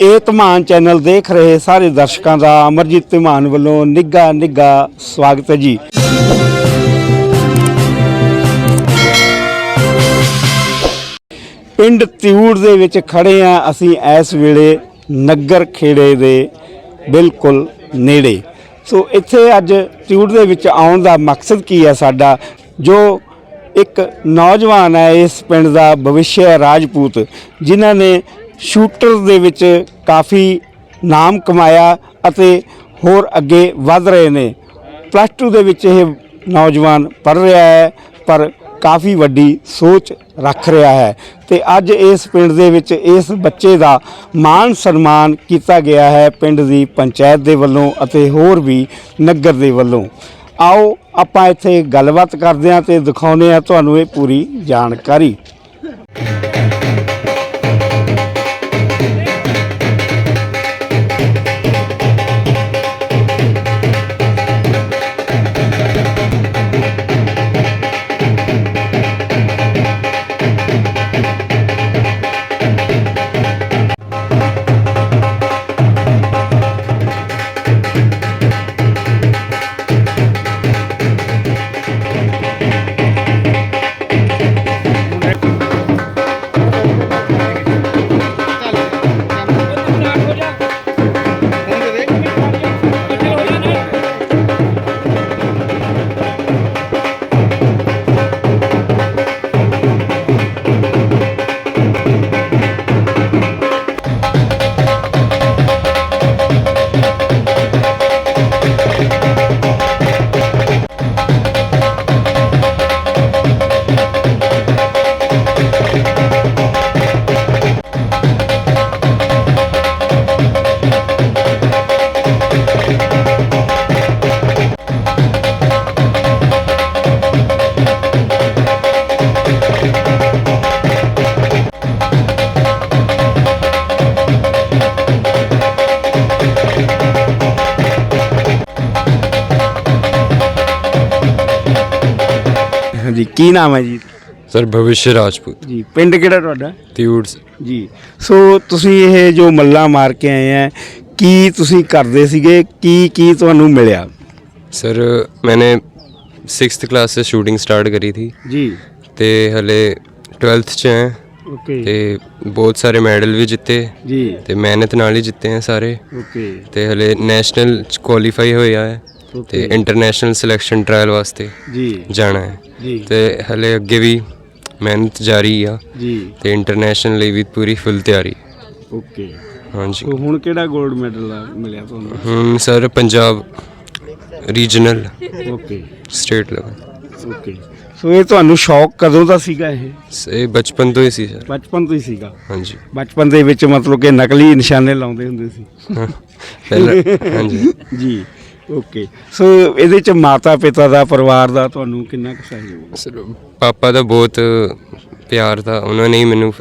ਇਹ ਧਮਾਨ ਚੈਨਲ ਦੇਖ ਰਹੇ ਸਾਰੇ ਦਰਸ਼ਕਾਂ ਦਾ ਅਮਰਜੀਤ ਧਮਾਨ ਵੱਲੋਂ ਨਿੱਘਾ ਨਿੱਘਾ ਸਵਾਗਤ ਹੈ ਜੀ। ਪਿੰਡ ਤਿਊੜ ਦੇ ਵਿੱਚ ਖੜੇ ਆ ਅਸੀਂ ਇਸ ਵੇਲੇ ਨਗਰ ਖੇੜੇ ਦੇ ਬਿਲਕੁਲ ਨੇੜੇ। ਸੋ ਇੱਥੇ ਅੱਜ ਤਿਊੜ ਦੇ ਵਿੱਚ ਆਉਣ ਦਾ ਮਕਸਦ ਕੀ ਹੈ ਸਾਡਾ? ਜੋ ਇੱਕ ਨੌਜਵਾਨ ਹੈ ਇਸ ਪਿੰਡ ਦਾ ਭਵਿੱਖ ਰਾਜਪੂਤ, ਜਿਨ੍ਹਾਂ ਨੇ ਸ਼ੂਟਰ ਦੇ ਵਿੱਚ ਕਾਫੀ ਨਾਮ ਕਮਾਇਆ ਅਤੇ ਹੋਰ ਅੱਗੇ ਵਧ ਰਹੇ ਨੇ। ਪਲੱਸ 2 ਦੇ ਵਿੱਚ ਇਹ ਨੌਜਵਾਨ ਪੜ ਰਿਹਾ ਹੈ, ਪਰ ਕਾਫੀ ਵੱਡੀ ਸੋਚ ਰੱਖ ਰਿਹਾ ਹੈ ਤੇ ਅੱਜ ਇਸ ਪਿੰਡ ਦੇ ਵਿੱਚ ਇਸ ਬੱਚੇ ਦਾ ਮਾਣ ਸਨਮਾਨ ਕੀਤਾ ਗਿਆ ਹੈ ਪਿੰਡ ਦੀ ਪੰਚਾਇਤ ਦੇ ਵੱਲੋਂ ਅਤੇ ਹੋਰ ਵੀ ਨਗਰ ਦੇ ਵੱਲੋਂ। ਆਓ ਆਪਾਂ ਇੱਥੇ ਗੱਲਬਾਤ ਕਰਦੇ ਹਾਂ ਤੇ ਦਿਖਾਉਂਦੇ ਹਾਂ ਤੁਹਾਨੂੰ ਇਹ ਪੂਰੀ ਜਾਣਕਾਰੀ। ਹਾਂਜੀ ਕੀ ਨਾਮ ਹੈ ਜੀ? ਸਰ ਭਵਿਸ਼ ਰਾਜਪੂਤ। ਜੀ ਪਿੰਡ ਕਿਹੜਾ ਤੁਹਾਡਾ? ਤਿਊੜ ਜੀ ਸੋ ਤੁਸੀਂ ਇਹ ਜੋ ਮੱਲਾ ਮਾਰ ਕੇ ਆਏ ਆ ਕੀ ਤੁਸੀਂ ਕਰਦੇ ਸੀਗੇ? ਕੀ ਕੀ ਤੁਹਾਨੂੰ ਮਿਲਿਆ? ਸਰ ਮੈਨੇ 6th ਕਲਾਸ ਸੇ ਸ਼ੂਟਿੰਗ ਸਟਾਰਟ ਕਰੀ ਥੀ। ਜੀ। ਤੇ ਹਲੇ 12th ਚ ਹੈ ਓਕੇ। ਤੇ ਬਹੁਤ ਸਾਰੇ ਮੈਡਲ ਵੀ ਜਿੱਤੇ। ਜੀ। ਤੇ ਮਿਹਨਤ ਨਾਲ ਹੀ ਜਿੱਤੇ ਆ ਸਾਰੇ। ਓਕੇ। ਤੇ ਹਲੇ ਨੈਸ਼ਨਲ ਕੁਆਲੀਫਾਈ ਹੋਇਆ ਹੈ ਤੇ ਇੰਟਰਨੈਸ਼ਨਲ ਸਿਲੈਕਸ਼ਨ ਟ੍ਰਾਇਲ ਵਾਸਤੇ ਜੀ। ਜਾਣਾ ਹੈ। ਜੀ। ਤੇ ਹਲੇ ਅੱਗੇ ਵੀ ਮਿਹਨਤ ਜਾਰੀ ਆ। ਜੀ। ਤੇ ਇੰਟਰਨੈਸ਼ਨਲ ਲਈ ਵੀ ਪੂਰੀ ਫੁੱਲ ਤਿਆਰੀ। ਓਕੇ ਹਾਂਜੀ। ਸੋ ਹੁਣ ਕਿਹੜਾ 골ਡ ਮੈਡਲ ਮਿਲਿਆ ਤੁਹਾਨੂੰ? ਹੁਣ sir Punjab regional okay state level okay so ਇਹ ਤੁਹਾਨੂੰ ਸ਼ੌਕ ਕਦੋਂ ਦਾ ਸੀਗਾ ਇਹ? ਇਹ ਬਚਪਨ ਤੋਂ ਹੀ ਸੀ ਸਰ। ਬਚਪਨ ਤੋਂ ਹੀ ਸੀਗਾ? ਹਾਂਜੀ। ਬਚਪਨ ਦੇ ਵਿੱਚ ਮਤਲਬ ਕਿ ਨਕਲੀ ਨਿਸ਼ਾਨੇ ਲਾਉਂਦੇ ਹੁੰਦੇ ਸੀ। ਪਹਿਲਾਂ ਹਾਂਜੀ। ਜੀ। ਓਕੇ। ਸੋ ਇਹਦੇ ਚ ਮਾਤਾ ਪਿਤਾ ਦਾ ਪਰਿਵਾਰ ਦਾ ਤੁਹਾਨੂੰ ਕਿੰਨਾ ਕੁ ਸਹਿਯੋਗ ਸਰ ਪਾਪਾ ਦਾ ਬਹੁਤ ਪਿਆਰ था ਉਹਨਾਂ ਨੇ ਹੀ ਮੈਨੂੰ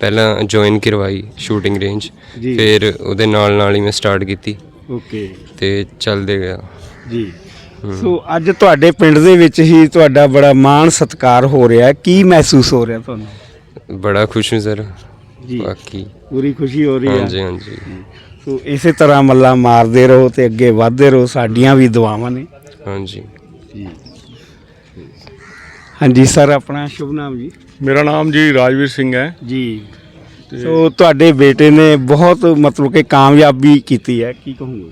ਪਹਿਲਾਂ ਜੁਆਇਨ ਕਰਵਾਈ ਸ਼ੂਟਿੰਗ ਰੇਂਜ ਜੀ। ਫਿਰ ਉਹਦੇ ਨਾਲ ਨਾਲ ਹੀ ਮੈਂ ਸਟਾਰਟ ਕੀਤੀ। ਓਕੇ। ਤੇ ਚੱਲਦੇ ਗਿਆ। ਜੀ। ਸੋ ਅੱਜ ਤੁਹਾਡੇ ਪਿੰਡ ਦੇ ਵਿੱਚ ਹੀ ਤੁਹਾਡਾ ਬੜਾ ਮਾਣ ਸਤਿਕਾਰ ਹੋ ਰਿਹਾ ਹੈ। ਕੀ ਮਹਿਸੂਸ ਹੋ ਰਿਹਾ ਤੁਹਾਨੂੰ? ਬੜਾ ਖੁਸ਼ ਹਾਂ ਸਰ। ਜੀ। ਬਾਕੀ ਪੂਰੀ ਖੁਸ਼ੀ ਹੋ ਰਹੀ ਹਾਂਜੀ ਹੈ ਹਾਂਜੀ ਸੋ ਇਸੇ ਤਰ੍ਹਾਂ ਮੱਲਾ ਮਾਰਦੇ ਰਹੋ ਤੇ ਅੱਗੇ ਵਧਦੇ ਰਹੋ ਸਾਡੀਆਂ ਵੀ ਦੁਆਵਾਂ ਨੇ ਹਾਂਜੀ ਜੀ ਹਾਂਜੀ ਸਰ ਆਪਣਾ ਸ਼ੁਭ ਨਾਮ ਜੀ ਮੇਰਾ ਨਾਮ ਜੀ ਰਾਜਵੀਰ ਸਿੰਘ ਹੈ ਜੀ ਸੋ ਤੁਹਾਡੇ ਬੇਟੇ ਨੇ ਬਹੁਤ ਮਤਲਬ ਕਿ ਕਾਮਯਾਬੀ ਕੀਤੀ ਹੈ ਕੀ ਕਹੂੰਗੇ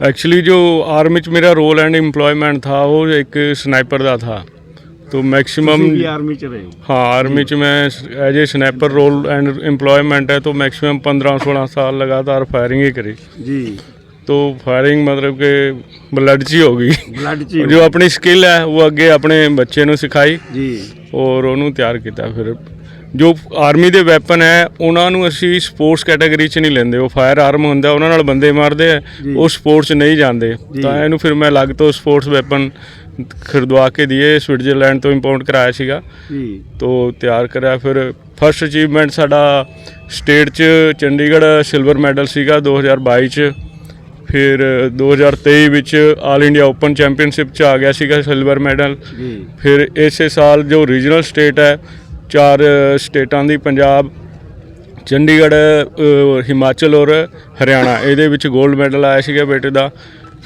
एक्चुअली जो आर्मी में मेरा रोल एंड एम्प्लॉयमेंट था वो एक स्नाइपर ਦਾ था तो मैक्सिमम ਤੁਸੀਂ ਵੀ ਆਰਮੀ ਚ ਰਹੇ ਹੋ हाँ आर्मी च मैं as a sniper role and employment है तो मैक्सिमम 15-16 साल लगातार फायरिंग ही करी ਜੀ तो फायरिंग मतलब कि ब्लड ची हो गई ਬਲੱਡ ਚ जो अपनी स्किल है वो अगे अपने बच्चे ਨੂੰ ਸਿਖਾਈ ਜੀ ਔਰ ਉਹਨੂੰ ਤਿਆਰ ਕੀਤਾ ਫਿਰ ਜੋ ਆਰਮੀ ਦੇ ਵੈਪਨ ਹੈ ਉਹਨਾਂ ਨੂੰ ਅਸੀਂ ਸਪੋਰਟਸ ਕੈਟਾਗਰੀ 'ਚ ਨਹੀਂ ਲੈਂਦੇ ਉਹ ਫਾਇਰ ਆਰਮ ਹੁੰਦਾ ਉਹਨਾਂ ਨਾਲ ਬੰਦੇ ਮਾਰਦੇ ਆ ਜੀ। ਉਹ ਸਪੋਰਟਸ 'ਚ ਨਹੀਂ ਜਾਂਦੇ ਜੀ। ਤਾਂ ਇਹਨੂੰ ਫਿਰ ਮੈਂ ਅਲੱਗ ਤੋਂ ਸਪੋਰਟਸ ਵੈਪਨ ਖਰੀਦਵਾ ਕੇ ਦਿਏ ਸਵਿਟਜ਼ਰਲੈਂਡ ਤੋਂ ਇੰਪੋਰਟ ਕਰਾਇਆ ਸੀਗਾ। ਜੀ। ਤੋਂ ਤਿਆਰ ਕਰਿਆ ਫਿਰ ਫਸਟ ਅਚੀਵਮੈਂਟ ਸਾਡਾ ਸਟੇਟ 'ਚ ਚੰਡੀਗੜ੍ਹ ਸਿਲਵਰ ਮੈਡਲ ਸੀਗਾ 2022 'ਚ। ਫਿਰ 2023 ਵਿੱਚ ਆਲ ਇੰਡੀਆ ਓਪਨ ਚੈਂਪੀਅਨਸ਼ਿਪ 'ਚ ਆ ਗਿਆ ਸੀਗਾ ਸਿਲਵਰ ਮੈਡਲ ਜੀ। ਫਿਰ ਇਸੇ ਸਾਲ ਜੋ ਰੀਜਨਲ ਸਟੇਟ ਹੈ ਚਾਰ ਸਟੇਟਾਂ ਦੀ ਪੰਜਾਬ ਚੰਡੀਗੜ੍ਹ ਹਿਮਾਚਲ ਔਰ ਹਰਿਆਣਾ ਇਹਦੇ ਵਿੱਚ 골ਡ ਮੈਡਲ ਆਇਆ ਸੀਗਾ ਬੇਟੇ ਦਾ।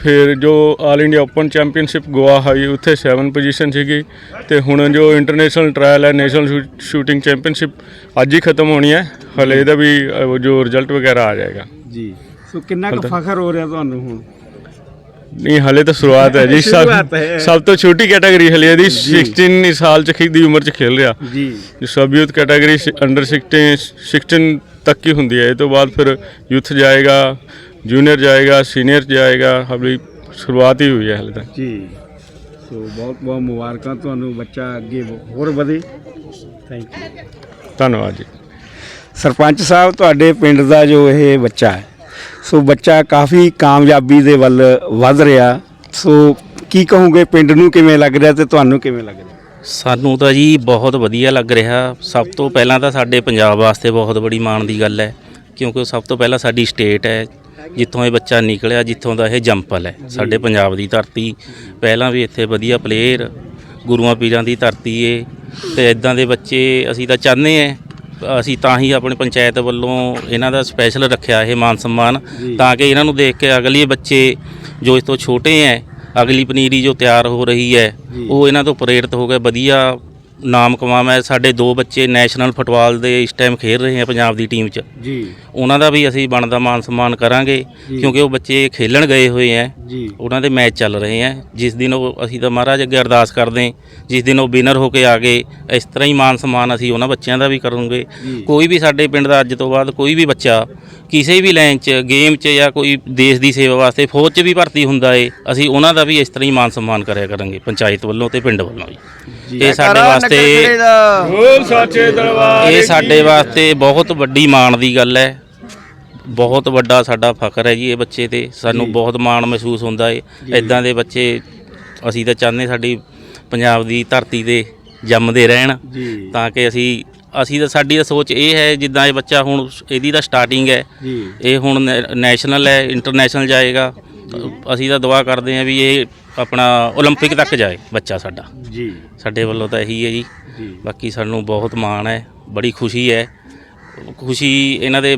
ਫਿਰ ਜੋ all India open championship Goa ਹੋਈ ਉੱਥੇ 7 ਪੋਜੀਸ਼ਨ ਸੀਗੀ ਤੇ ਹੁਣ ਜੋ ਇੰਟਰਨੈਸ਼ਨਲ ਟ੍ਰਾਇਲ ਹੈ ਨੈਸ਼ਨਲ ਸ਼ੂਟਿੰਗ ਚੈਂਪੀਅਨਸ਼ਿਪ ਅੱਜ ਹੀ ਖਤਮ ਹੋਣੀ ਹੈ। ਹਲੇ ਇਹਦਾ ਵੀ ਜੋ ਰਿਜ਼ਲਟ ਵਗੈਰਾ ਆ ਜਾਏਗਾ। ਜੀ। ਸੋ ਕਿੰਨਾ ਕੁ ਫਖਰ ਹੋ ਰਿਹਾ ਤੁਹਾਨੂੰ ਹੁਣ? ਨਹੀਂ ਹਲੇ ਤਾਂ ਸ਼ੁਰੂਆਤ ਹੈ ਜੀ। ਸਭ ਤੋਂ ਛੋਟੀ ਕੈਟਾਗਰੀ ਹਲੇ ਇਹਦੀ 16 ਸਾਲ ਚ ਦੀ ਉਮਰ ਚ ਖੇਲ ਰਿਹਾ। ਜੀ। ਜੋ ਸਬ ਯੂਥ ਕੈਟਾਗਰੀ ਅੰਡਰ 16 16 ਤੱਕ ਹੀ ਹੁੰਦੀ ਹੈ। ਇਹ ਤੋਂ ਬਾਅਦ ਫਿਰ ਯੂਥ ਜਾਏਗਾ। ਜੂਨੀਅਰ ਜਾਏਗਾ ਸੀਨੀਅਰ ਜਾਏਗਾ ਹਲੇ ਸ਼ੁਰੂਆਤ ਹੀ ਹੋਈ ਹੈ ਹਲੇ ਤਾਂ ਜੀ। ਸੋ ਬਹੁਤ ਬਹੁਤ ਮੁਬਾਰਕਾਂ ਤੁਹਾਨੂੰ ਬੱਚਾ ਅੱਗੇ ਹੋਰ ਵਧੇ। ਥੈਂਕ ਯੂ ਧੰਨਵਾਦ ਜੀ। ਸਰਪੰਚ ਸਾਹਿਬ ਤੁਹਾਡੇ ਪਿੰਡ ਦਾ ਜੋ ਇਹ ਬੱਚਾ ਹੈ ਸੋ ਬੱਚਾ ਕਾਫੀ ਕਾਮਯਾਬੀ ਦੇ ਵੱਲ ਵੱਧ ਰਿਹਾ। ਸੋ ਕੀ ਕਹੋਗੇ ਪਿੰਡ ਨੂੰ ਕਿਵੇਂ ਲੱਗ ਰਿਹਾ ਤੇ ਤੁਹਾਨੂੰ ਕਿਵੇਂ ਲੱਗ ਰਿਹਾ? ਸਾਨੂੰ ਤਾਂ ਜੀ ਬਹੁਤ ਵਧੀਆ ਲੱਗ ਰਿਹਾ। ਸਭ ਤੋਂ ਪਹਿਲਾਂ ਤਾਂ ਸਾਡੇ ਪੰਜਾਬ ਵਾਸਤੇ ਬਹੁਤ ਬੜੀ ਮਾਣ ਦੀ ਗੱਲ ਹੈ ਕਿਉਂਕਿ ਸਭ ਤੋਂ ਪਹਿਲਾਂ ਸਾਡੀ ਸਟੇਟ ਹੈ। ਜਿੱਥੋਂ ਇਹ ਬੱਚਾ ਨਿਕਲਿਆ ਜਿੱਥੋਂ ਦਾ ਇਹ ਜੰਪਲ ਹੈ। ਸਾਡੇ ਪੰਜਾਬ ਦੀ ਧਰਤੀ ਪਹਿਲਾਂ ਵੀ ਇੱਥੇ ਵਧੀਆ ਪਲੇਅਰ ਗੁਰੂਆਂ ਪੀਰਾਂ ਦੀ ਧਰਤੀ ਏ। ਤੇ ਇਦਾਂ ਦੇ ਬੱਚੇ ਅਸੀਂ ਤਾਂ ਚਾਹੁੰਦੇ ਹਾਂ ਅਸੀਂ ਤਾਂ ਹੀ ਆਪਣੇ ਪੰਚਾਇਤ ਵੱਲੋਂ ਇਹਨਾਂ ਦਾ ਸਪੈਸ਼ਲ ਰੱਖਿਆ ਇਹ ਮਾਨ ਸਨਮਾਨ ਤਾਂ ਕਿ ਇਹਨਾਂ ਨੂੰ ਦੇਖ ਕੇ ਅਗਲੇ ਬੱਚੇ ਜੋ ਇਸ ਤੋਂ ਛੋਟੇ ਹੈ ਅਗਲੀ ਪਨੀਰੀ ਜੋ ਤਿਆਰ ਹੋ ਰਹੀ ਹੈ ਉਹ ਇਹਨਾਂ ਤੋਂ ਪ੍ਰੇਰਿਤ ਹੋ ਕੇ ਵਧੀਆ ਨਾਮ ਕਮਾਵਾ ਸਾਡੇ ਦੋ ਬੱਚੇ ਨੈਸ਼ਨਲ ਫੁੱਟਬਾਲ ਦੇ ਇਸ ਟਾਈਮ ਖੇਡ ਰਹੇ ਆ ਪੰਜਾਬ ਦੀ ਟੀਮ 'ਚ। ਜੀ। ਉਹਨਾਂ ਦਾ ਵੀ ਅਸੀਂ ਬਣਦਾ ਮਾਨ ਸਨਮਾਨ ਕਰਾਂਗੇ ਕਿਉਂਕਿ ਉਹ ਬੱਚੇ ਖੇਲਣ ਗਏ ਹੋਏ ਆ। ਜੀ। ਉਹਨਾਂ ਦੇ ਮੈਚ ਚੱਲ ਰਹੇ ਆ। ਜਿਸ ਦਿਨ ਉਹ ਅਸੀਂ ਤਾਂ ਮਹਾਰਾਜ ਅੱਗੇ ਅਰਦਾਸ ਕਰਦੇ ਹਾਂ ਜਿਸ ਦਿਨ ਉਹ ਵਿਨਰ ਹੋ ਕੇ ਆ ਗਏ ਇਸ ਤਰ੍ਹਾਂ ਹੀ ਮਾਨ ਸਨਮਾਨ ਅਸੀਂ ਉਹਨਾਂ ਬੱਚਿਆਂ ਦਾ ਵੀ ਕਰਾਂਗੇ। ਕੋਈ ਵੀ ਸਾਡੇ ਪਿੰਡ ਦਾ ਅੱਜ ਤੋਂ ਬਾਅਦ ਕੋਈ ਵੀ ਬੱਚਾ ਕਿਸੇ ਵੀ ਲਾਈਨ 'ਚ ਗੇਮ 'ਚ ਜਾਂ ਕੋਈ ਦੇਸ਼ ਦੀ ਸੇਵਾ ਵਾਸਤੇ ਫੌਜ 'ਚ ਵੀ ਭਰਤੀ ਹੁੰਦਾ ਏ ਅਸੀਂ ਉਹਨਾਂ ਦਾ ਵੀ ਇਸ ਤਰ੍ਹਾਂ ਹੀ ਮਾਨ ਸਨਮਾਨ ਕਰਿਆ ਕਰਾਂਗੇ ਪੰਚਾਇਤ ਵੱਲੋਂ ਤੇ ਪਿੰਡ ਵੱਲੋਂ ਜੀ। ਇਹ ਸਾਡੇ ਵਾਸਤੇ ਬੋਲ ਸਾਚੇ ਦਰਬਾਰ ਇਹ ਸਾਡੇ ਵਾਸਤੇ ਬਹੁਤ ਵੱਡੀ ਮਾਣ ਦੀ ਗੱਲ ਹੈ। ਬਹੁਤ ਵੱਡਾ ਸਾਡਾ ਫਖਰ ਹੈ ਜੀ ਇਹ ਬੱਚੇ ਤੇ। ਸਾਨੂੰ ਬਹੁਤ ਮਾਣ ਮਹਿਸੂਸ ਹੁੰਦਾ ਹੈ ਇਦਾਂ ਦੇ ਬੱਚੇ ਅਸੀਂ ਤਾਂ ਚਾਹੁੰਦੇ ਸਾਡੀ ਪੰਜਾਬ ਦੀ ਧਰਤੀ ਤੇ ਜੰਮਦੇ ਰਹਿਣ। ਤਾਂ ਕਿ ਅਸੀਂ ਅਸੀਂ ਤਾਂ ਸਾਡੀ ਤਾਂ ਸੋਚ ਇਹ ਹੈ ਜਿੱਦਾਂ ਇਹ ਬੱਚਾ ਹੁਣ ਇਹਦੀ ਤਾਂ ਸਟਾਰਟਿੰਗ ਹੈ ਜੀ ਇਹ ਹੁਣ ਨੈ- ਨੈਸ਼ਨਲ ਹੈ ਇੰਟਰਨੈਸ਼ਨਲ ਜਾਏਗਾ ਅਸੀਂ ਤਾਂ ਦੁਆ ਕਰਦੇ ਹਾਂ ਵੀ ਇਹ ਆਪਣਾ 올림픽 ਤੱਕ ਜਾਏ ਬੱਚਾ ਸਾਡਾ ਜੀ ਸਾਡੇ ਵੱਲੋਂ ਤਾਂ ਇਹੀ ਹੈ ਜੀ ਜੀ ਬਾਕੀ ਸਾਨੂੰ ਬਹੁਤ ਮਾਣ ਹੈ ਬੜੀ ਖੁਸ਼ੀ ਹੈ ਖੁਸ਼ੀ ਇਹਨਾਂ ਦੇ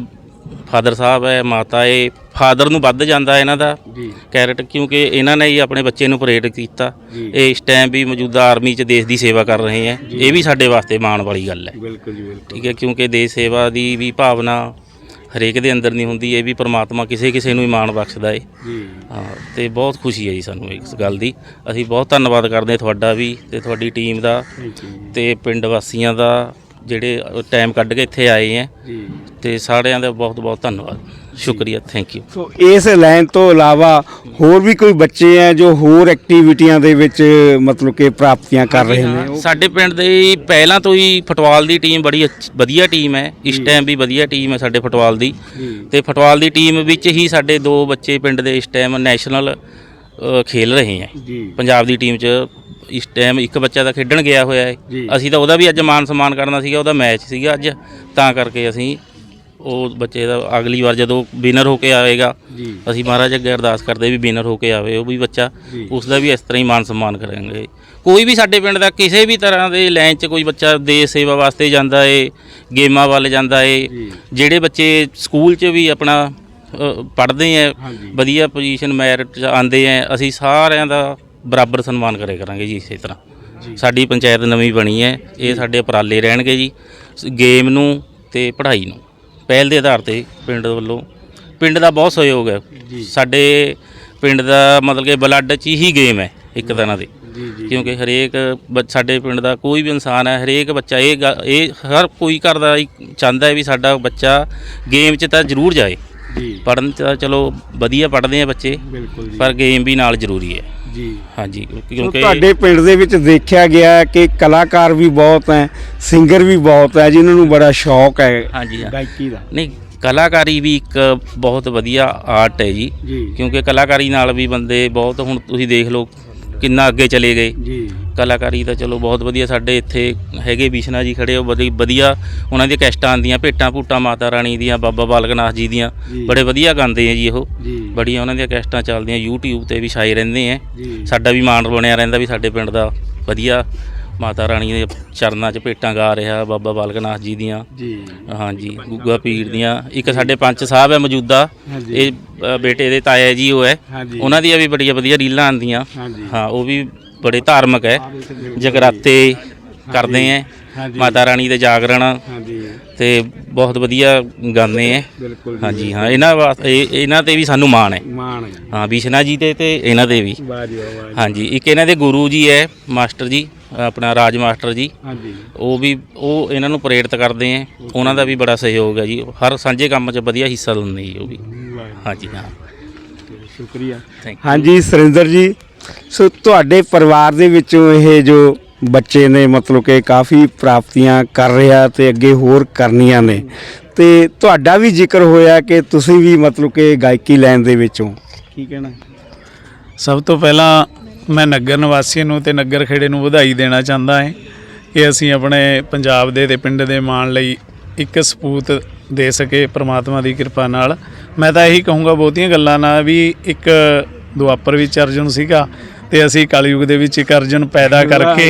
ਫਾਦਰ ਸਾਹਿਬ ਹੈ ਮਾਤਾ ਹੈ ਫਾਦਰ ਨੂੰ ਵੱਧ ਜਾਂਦਾ ਇਹਨਾਂ ਦਾ ਜੀ। ਕੈਰਟ ਕਿਉਂਕਿ ਇਹਨਾਂ ਨੇ ਹੀ ਆਪਣੇ ਬੱਚੇ ਨੂੰ ਪ੍ਰੇਰਿਤ ਕੀਤਾ। ਇਹ ਇਸ ਟਾਈਮ ਵੀ ਮੌਜੂਦਾ ਆਰਮੀ 'ਚ ਦੇਸ਼ ਦੀ ਸੇਵਾ ਕਰ ਰਹੇ ਹੈ। ਇਹ ਵੀ ਸਾਡੇ ਵਾਸਤੇ ਮਾਣ ਵਾਲੀ ਗੱਲ ਹੈ। ਬਿਲਕੁਲ ਜੀ ਬਿਲਕੁਲ। ਠੀਕ ਹੈ ਕਿਉਂਕਿ ਦੇਸ਼ ਸੇਵਾ ਦੀ ਵੀ ਭਾਵਨਾ ਹਰੇਕ ਦੇ ਅੰਦਰ ਨਹੀਂ ਹੁੰਦੀ ਇਹ ਵੀ ਪ੍ਰਮਾਤਮਾ ਕਿਸੇ ਕਿਸੇ ਨੂੰ ਹੀ ਮਾਣ ਬਖਸ਼ਦਾ ਹੈ ਜੀ। ਤੇ ਬਹੁਤ ਖੁਸ਼ੀ ਹੈ ਜੀ ਸਾਨੂੰ ਇਸ ਗੱਲ ਦੀ। ਅਸੀਂ ਬਹੁਤ ਧੰਨਵਾਦ ਕਰਦੇ ਹਾਂ ਤੁਹਾਡਾ ਵੀ ਤੇ ਤੁਹਾਡੀ ਟੀਮ ਦਾ ਤੇ ਪਿੰਡ ਵਾਸੀਆਂ ਦਾ ਜਿਹੜੇ ਟਾਈਮ ਕੱਢ ਕੇ ਇੱਥੇ ਆਏ ਹੈ। ਜੀ। ਤੇ ਸਾਰਿਆਂ ਦਾ ਬਹੁਤ ਬਹੁਤ ਧੰਨਵਾਦ। ਸ਼ੁਕਰੀਆ ਥੈਂਕ ਯੂ ਸੋ ਇਸ ਲਾਈਨ ਤੋਂ ਇਲਾਵਾ ਹੋਰ ਵੀ ਕੋਈ ਬੱਚੇ ਆ ਜੋ ਹੋਰ ਐਕਟੀਵਿਟੀਆਂ ਦੇ ਵਿੱਚ ਮਤਲਬ ਕਿ ਪ੍ਰਾਪਤੀਆਂ ਕਰ ਰਹੇ ਨੇ? ਉਹ- ਸਾਡੇ ਪਿੰਡ ਦੇ ਪਹਿਲਾਂ ਤੋਂ ਹੀ ਫੁੱਟਬਾਲ ਦੀ ਟੀਮ ਬੜੀ ਅੱਛ- ਵਧੀਆ ਟੀਮ ਹੈ। ਇਸ ਟਾਈਮ ਵੀ ਵਧੀਆ ਟੀਮ ਹੈ ਸਾਡੇ ਫੁੱਟਬਾਲ ਦੀ। ਤੇ ਫੁੱਟਬਾਲ ਦੀ ਟੀਮ ਵਿੱਚ ਹੀ ਸਾਡੇ ਦੋ ਬੱਚੇ ਪਿੰਡ ਦੇ ਇਸ ਟਾਈਮ ਨੈਸ਼ਨਲ ਅ, ਖੇਲ ਰਹੇ ਹੈ। ਜੀ। ਪੰਜਾਬ ਦੀ ਟੀਮ 'ਚ ਇਸ ਟਾਈਮ ਇੱਕ ਬੱਚਾ ਤਾਂ ਖੇਡਣ ਗਿਆ ਹੋਇਆ ਹੈ। ਜੀ। ਅਸੀਂ ਤਾਂ ਉਹਦਾ ਵੀ ਅੱਜ ਮਾਨ ਸਨਮਾਨ ਕਰਨਾ ਸੀਗਾ ਉਹਦਾ ਮੈਚ ਸੀਗਾ ਅੱਜ। ਤਾਂ ਕਰਕੇ ਅਸੀਂ ਉਹ ਬੱਚੇ ਦਾ ਅਗਲੀ ਵਾਰ ਜਦੋਂ ਵਿਨਰ ਹੋ ਕੇ ਆਏਗਾ ਜੀ ਅਸੀਂ ਮਹਾਰਾਜ ਅੱਗੇ ਅਰਦਾਸ ਕਰਦੇ ਵੀ ਵਿਨਰ ਹੋ ਕੇ ਆਵੇ ਉਹ ਵੀ ਬੱਚਾ ਜੀ। ਉਸ ਦਾ ਵੀ ਇਸ ਤਰ੍ਹਾਂ ਹੀ ਮਾਨ ਸਨਮਾਨ ਕਰਾਂਗੇ ਕੋਈ ਵੀ ਸਾਡੇ ਪਿੰਡ ਦਾ ਕਿਸੇ ਵੀ ਤਰ੍ਹਾਂ ਦੇ ਲਾਈਨ 'ਚ ਕੋਈ ਬੱਚਾ ਦੇਸ਼ ਸੇਵਾ ਵਾਸਤੇ ਜਾਂਦਾ ਏ ਗੇਮਾਂ ਵੱਲ ਜਾਂਦਾ ਏ ਜੀ। ਜਿਹੜੇ ਬੱਚੇ ਸਕੂਲ 'ਚ ਵੀ ਆਪਣਾ ਪੜ੍ਹਦੇ ਆ ਹਾਂਜੀ। ਵਧੀਆ ਪੋਜੀਸ਼ਨ ਮੈਰਿਟ 'ਚ ਆਉਂਦੇ ਆ ਅਸੀਂ ਸਾਰਿਆਂ ਦਾ ਬਰਾਬਰ ਸਨਮਾਨ ਕਰੇ ਕਰਾਂਗੇ ਜੀ ਇਸੇ ਤਰ੍ਹਾਂ ਸਾਡੀ ਪੰਚਾਇਤ ਨਵੀਂ ਬਣੀ ਹੈ ਇਹ ਸਾਡੇ ਉਪਰਾਲੇ ਰਹਿਣਗੇ ਜੀ ਸ- ਗੇਮ ਨੂੰ ਤੇ ਪੜ੍ਹਾਈ ਨੂੰ ਪਹਿਲ ਦੇ ਆਧਾਰ ਤੇ ਪਿੰਡ ਵੱਲੋਂ ਪਿੰਡ ਦਾ ਬਹੁਤ ਸਹਿਯੋਗ ਹੈ। ਸਾਡੇ ਪਿੰਡ ਦਾ ਮਤਲਬ ਕਿ ਬਲੱਡ 'ਚ ਹੀ ਗੇਮ ਹੈ ਇੱਕ ਤਰ੍ਹਾਂ ਦੀ। ਜੀ ਜੀ ਕਿਉਂਕਿ ਹਰੇਕ ਸਾਡੇ ਪਿੰਡ ਦਾ ਕੋਈ ਵੀ ਇਨਸਾਨ ਹੈ ਹਰੇਕ ਬੱਚਾ ਇਹ ਇਹ ਹਰ ਕੋਈ ਘਰ ਦਾ ਚਾਹੁੰਦਾ ਹੈ ਵੀ ਸਾਡਾ ਬੱਚਾ ਗੇਮ 'ਚ ਤਾਂ ਜ਼ਰੂਰ ਜਾਏ। ਜੀ। ਪੜਨ 'ਚ ਤਾਂ ਚਲੋ ਵਧੀਆ ਪੜ੍ਹਦੇ ਆ ਬੱਚੇ ਬਿਲਕੁਲ ਜੀ। ਪਰ ਗੇਮ ਵੀ ਨਾਲ ਜ਼ਰੂਰੀ ਹੈ। ਜੀ। ਹਾਂਜੀ ਕਿਉਂਕਿ ਤੁਹਾਡੇ ਪਿੰਡ ਦੇ ਵਿੱਚ ਦੇਖਿਆ ਗਿਆ ਕਿ ਕਲਾਕਾਰ ਵੀ ਬਹੁਤ ਹੈ ਸਿੰਗਰ ਵੀ ਬਹੁਤ ਹੈ ਜਿਨ੍ਹਾਂ ਨੂੰ ਬੜਾ ਸ਼ੌਕ ਹੈ ਹਾਂਜੀ ਗਾਇਕੀ ਦਾ। ਨਹੀਂ ਕਲਾਕਾਰੀ ਵੀ ਇੱਕ ਬਹੁਤ ਵਧੀਆ ਆਰਟ ਹੈ ਜੀ। ਜੀ। ਕਿਉਂਕਿ ਕਲਾਕਾਰੀ ਨਾਲ ਵੀ ਬੰਦੇ ਬਹੁਤ ਹੁਣ ਤੁਸੀਂ ਦੇਖ ਲਓ ਕਿੰਨਾ ਅੱਗੇ ਚਲੇ ਗਏ। ਜੀ। ਕਲਾਕਾਰੀ ਤਾਂ ਚਲੋ ਬਹੁਤ ਵਧੀਆ ਸਾਡੇ ਇੱਥੇ ਹੈਗੇ ਵਿਸ਼ਨਾ ਜੀ ਖੜੇ ਉਹ ਬੜੀ ਵਧੀਆ ਉਹਨਾਂ ਦੀਆਂ ਕੈਸਟਾਂ ਆਉਂਦੀਆਂ ਭੇਟਾਂ ਭੂਟਾਂ ਮਾਤਾ ਰਾਣੀ ਦੀਆਂ ਬਾਬਾ ਬਾਲਕਨਾਥ ਜੀ ਦੀਆਂ। ਬੜੇ ਵਧੀਆ ਗਾਉਂਦੇ ਆ ਜੀ ਉਹ। ਬੜੀਆਂ ਉਹਨਾਂ ਦੀਆਂ ਕੈਸਟਾਂ ਚੱਲਦੀਆਂ YouTube ਤੇ ਵੀ ਛਾਈ ਰਹਿੰਦੇ ਆ। ਸਾਡਾ ਵੀ ਮਾਣ ਬਣਿਆ ਰਹਿੰਦਾ ਵੀ ਸਾਡੇ ਪਿੰਡ ਦਾ ਵਧੀਆ ਮਾਤਾ ਰਾਣੀ ਦੇ ਚਰਨਾਂ 'ਚ ਭੇਟਾਂ ਗਾ ਰਿਹਾ ਬਾਬਾ ਬਾਲਕ ਨਾਥ ਜੀ ਦੀਆਂ। ਜੀ। ਹਾਂਜੀ ਗੁੱਗਾ ਪੀਰ ਦੀਆਂ। ਇੱਕ ਸਾਡੇ ਪੰਚ ਸਾਹਿਬ ਹੈ ਮੌਜੂਦਾ। ਇਹ ਬੇਟੇ ਦੇ ਤਾਇਆ ਜੀ ਉਹ ਹੈ। ਉਹਨਾਂ ਦੀਆਂ ਵੀ ਬੜੀਆਂ ਵਧੀਆ ਰੀਲਾਂ ਆਉਂਦੀਆਂ। ਹਾਂਜੀ। ਹਾਂ ਉਹ ਵੀ ਬੜੇ ਧਾਰਮਿਕ ਹੈ। ਜਗਰਾਤੇ ਕਰਦੇ ਹੈ। ਮਾਤਾ ਰਾਣੀ ਦੇ ਜਾਗਰਣ ਹਾਂਜੀ। ਤੇ ਬਹੁਤ ਵਧੀਆ ਗਾਉਂਦੇ ਹੈ। ਹਾਂਜੀ ਹਾਂ ਇਹਨਾਂ ਵਾਸਤੇ ਇਹ- ਇਹਨਾਂ ਤੇ ਵੀ ਸਾਨੂੰ ਮਾਣ ਹੈ। ਮਾਣ ਹੈ। ਵਿਸ਼ਨਾ ਜੀ ਤੇ ਤੇ ਇਹਨਾਂ ਦੇ ਵੀ। ਹਾਂਜੀ ਇੱਕ ਇਹਨਾਂ ਦੇ ਗੁਰੂ ਜੀ ਹੈ ਮਾਸਟਰ ਜੀ ਆਪਣਾ ਰਾਜ ਮਾਸਟਰ ਜੀ। ਹਾਂਜੀ। ਉਹ ਵੀ ਉਹ ਇਹਨਾਂ ਨੂੰ ਪ੍ਰੇਰਿਤ ਕਰਦੇ ਹੈ। ਉਹਨਾਂ ਦਾ ਵੀ ਬੜਾ ਸਹਿਯੋਗ ਹੈ ਜੀ। ਹਰ ਸਾਂਝੇ ਕੰਮ 'ਚ ਵਧੀਆ ਹਿੱਸਾ ਲੈਂਦੇ ਜੀ ਉਹ ਵੀ। ਹਾਂਜੀ ਹਾਂ। ਸ਼ੁਕਰੀਆ। ਹਾਂਜੀ ਸੁਰਿੰਦਰ ਜੀ ਸੋ ਤੁਹਾਡੇ ਪਰਿਵਾਰ ਦੇ ਵਿੱਚੋਂ ਇਹ ਜੋ ਬੱਚੇ ਨੇ, ਮਤਲਬ ਕਿ ਕਾਫੀ ਪ੍ਰਾਪਤੀਆਂ ਕਰ ਰਿਹਾ ਤੇ ਅੱਗੇ ਹੋਰ ਕਰਨੀਆਂ ਨੇ, ਤੇ ਤੁਹਾਡਾ ਵੀ ਜ਼ਿਕਰ ਹੋਇਆ ਕਿ ਤੁਸੀਂ ਵੀ ਮਤਲਬ ਕਿ ਗਾਇਕੀ ਲਾਈਨ ਦੇ ਵਿੱਚੋਂ? ਕੀ ਕਹਿਣਾ? ਸਭ ਤੋਂ ਪਹਿਲਾਂ ਮੈਂ ਨਗਰ ਨਿਵਾਸੀਆਂ ਨੂੰ ਤੇ ਨਗਰ ਖੇੜੇ ਨੂੰ ਵਧਾਈ ਦੇਣਾ ਚਾਹੁੰਦਾ ਹਾਂ ਕਿ ਅਸੀਂ ਆਪਣੇ ਪੰਜਾਬ ਦੇ ਤੇ ਪਿੰਡ ਦੇ ਮਾਣ ਲਈ ਇੱਕ ਸਪੂਤ ਦੇ ਸਕੇ ਪ੍ਰਮਾਤਮਾ ਦੀ ਕਿਰਪਾ ਨਾਲ। ਮੈਂ ਤਾਂ ਇਹੀ ਕਹੂੰਗਾ ਬਹੁਤੀਆਂ ਗੱਲਾਂ ਨਾਲ ਵੀ ਇੱਕ ਦੁਆਪਰ ਵਿੱਚ ਅਰਜੁਨ ਸੀਗਾ ਤੇ ਅਸੀਂ ਕਲਯੁਗ ਦੇ ਵਿੱਚ ਇੱਕ ਅਰਜੁਨ ਪੈਦਾ ਕਰਕੇ।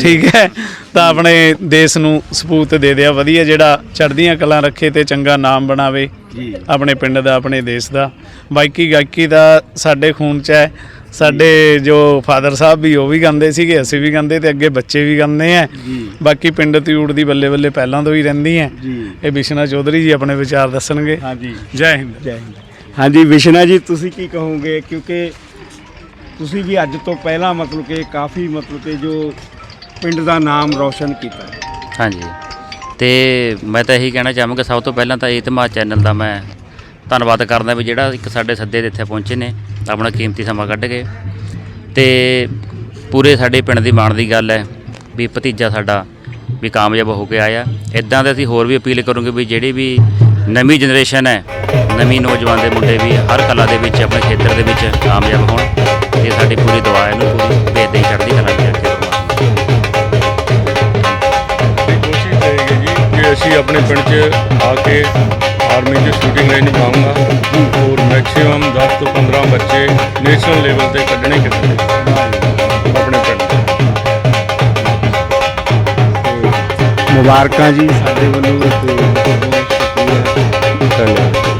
ਠੀਕ ਹੈ ਤਾਂ ਆਪਣੇ ਦੇਸ਼ ਨੂੰ ਸਪੂਤ ਦੇ ਦਿਆ ਵਧੀਆ ਜਿਹੜਾ ਚੜ੍ਹਦੀਆਂ ਕਲਾਂ ਰੱਖੇ ਤੇ ਚੰਗਾ ਨਾਮ ਬਣਾਵੇ ਆਪਣੇ ਪਿੰਡ ਦਾ ਆਪਣੇ ਦੇਸ਼ ਦਾ। ਬਾਕੀ ਗਾਇਕੀ ਦਾ ਸਾਡੇ ਖੂਨ 'ਚ ਹੈ ਸਾਡੇ ਜੋ ਫਾਦਰ ਸਾਹਿਬ ਵੀ ਉਹ ਵੀ ਗਾਉਂਦੇ ਸੀਗੇ ਅਸੀਂ ਵੀ ਗਾਉਂਦੇ ਤੇ ਅੱਗੇ ਬੱਚੇ ਵੀ ਗਾਉਂਦੇ ਆ। ਬਾਕੀ ਪਿੰਡ ਤਿਊੜ ਦੀ ਬੱਲੇ ਬੱਲੇ ਪਹਿਲਾਂ ਤੋਂ ਹੀ ਰਹਿੰਦੀ ਹੈ। ਇਹ ਬਿਸ਼ਨਾ ਚੌਧਰੀ ਜੀ ਆਪਣੇ ਵਿਚਾਰ ਦੱਸਣਗੇ। ਹਾਂਜੀ। ਜੈ ਹਿੰਦ। ਜੈ ਹਿੰਦ। ਹਾਂਜੀ, ਵਿਸ਼ਨਾ ਜੀ, ਤੁਸੀਂ ਕੀ ਕਹੋਗੇ? ਕਿਉਂਕਿ ਤੁਸੀਂ ਵੀ ਅੱਜ ਤੋਂ ਪਹਿਲਾਂ ਮਤਲਬ ਕਿ ਕਾਫੀ ਮਤਲਬ ਕਿ ਜੋ ਪਿੰਡ ਦਾ ਨਾਮ ਰੌਸ਼ਨ ਕੀਤਾ। ਹਾਂਜੀ। ਤੇ ਮੈਂ ਤਾਂ ਇਹੀ ਕਹਿਣਾ ਚਾਹਾਂਗਾ, ਸਭ ਤੋਂ ਪਹਿਲਾਂ ਤਾਂ ਇਤਮਾ ਚੈਨਲ ਦਾ ਮੈਂ ਧੰਨਵਾਦ ਕਰਦਾ ਵੀ ਜਿਹੜਾ ਇੱਕ ਸਾਡੇ ਸੱਦੇ ਦੇ ਇੱਥੇ ਪਹੁੰਚੇ ਨੇ, ਆਪਣਾ ਕੀਮਤੀ ਸਮਾਂ ਕੱਢ ਕੇ। ਤੇ ਪੂਰੇ ਸਾਡੇ ਪਿੰਡ ਦੀ ਮਾਣ ਦੀ ਗੱਲ ਹੈ ਵੀ ਭਤੀਜਾ ਸਾਡਾ ਵੀ ਕਾਮਯਾਬ ਹੋ ਕੇ ਆਇਆ। ਇਦਾਂ ਦੇ ਅਸੀਂ ਹੋਰ ਵੀ ਅਪੀਲ ਕਰੂੰਗੇ ਵੀ ਜਿਹੜੀ ਵੀ ਨਵੀਂ ਜਨਰੇਸ਼ਨ ਹੈ। ਨਵੀਂ ਨੌਜਵਾਨ ਦੇ ਮੁੰਡੇ ਵੀ ਹਰ ਕਲਾ ਦੇ ਵਿੱਚ ਆਪਣੇ ਖੇਤਰ ਦੇ ਵਿੱਚ ਕਾਮਯਾਬ ਹੋਣ। ਤੇ ਸਾਡੀ ਪੂਰੀ ਦੁਆ ਹੈ ਇਹਨੂੰ ਪੂਰੀ ਭੇਜਦੇ ਚੜ੍ਹਦੀ ਕਲਾ ਵਿੱਚ ਰੱਖੇ ਦੀ ਕੋਸ਼ਿਸ਼ ਰਹੇਗੀ ਜੀ ਕਿ ਅਸੀਂ ਆਪਣੇ ਪਿੰਡ 'ਚ ਆ ਕੇ ਆਰਮੀ 'ਚ ਸ਼ੂਟਿੰਗ ਰੇਂਜ ਪਾਉਂਗਾ ਔਰ ਮੈਕਸਿਮਮ 10 ਤੋਂ 15 ਬੱਚੇ ਨੈਸ਼ਨਲ ਲੈਵਲ ਤੇ ਕੱਢਣੇ ਕਿਤੇ ਆਪਣੇ ਪਿੰਡ 'ਚ। ਮੁਬਾਰਕਾਂ ਜੀ ਸਾਡੇ ਵੱਲੋਂ ਤੇ ਬਹੁਤ ਸ਼ੁਕਰੀਆ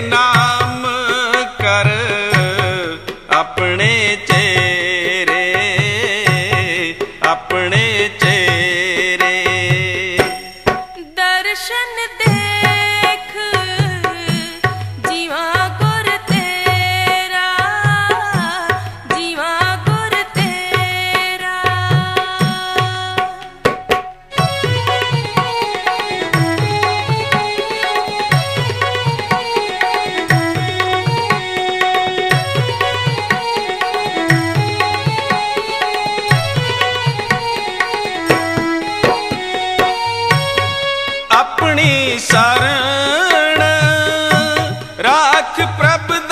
ਨਾਮ ਕਰ ਆਪਣੇ ਚੇ ਪ੍ਰਭ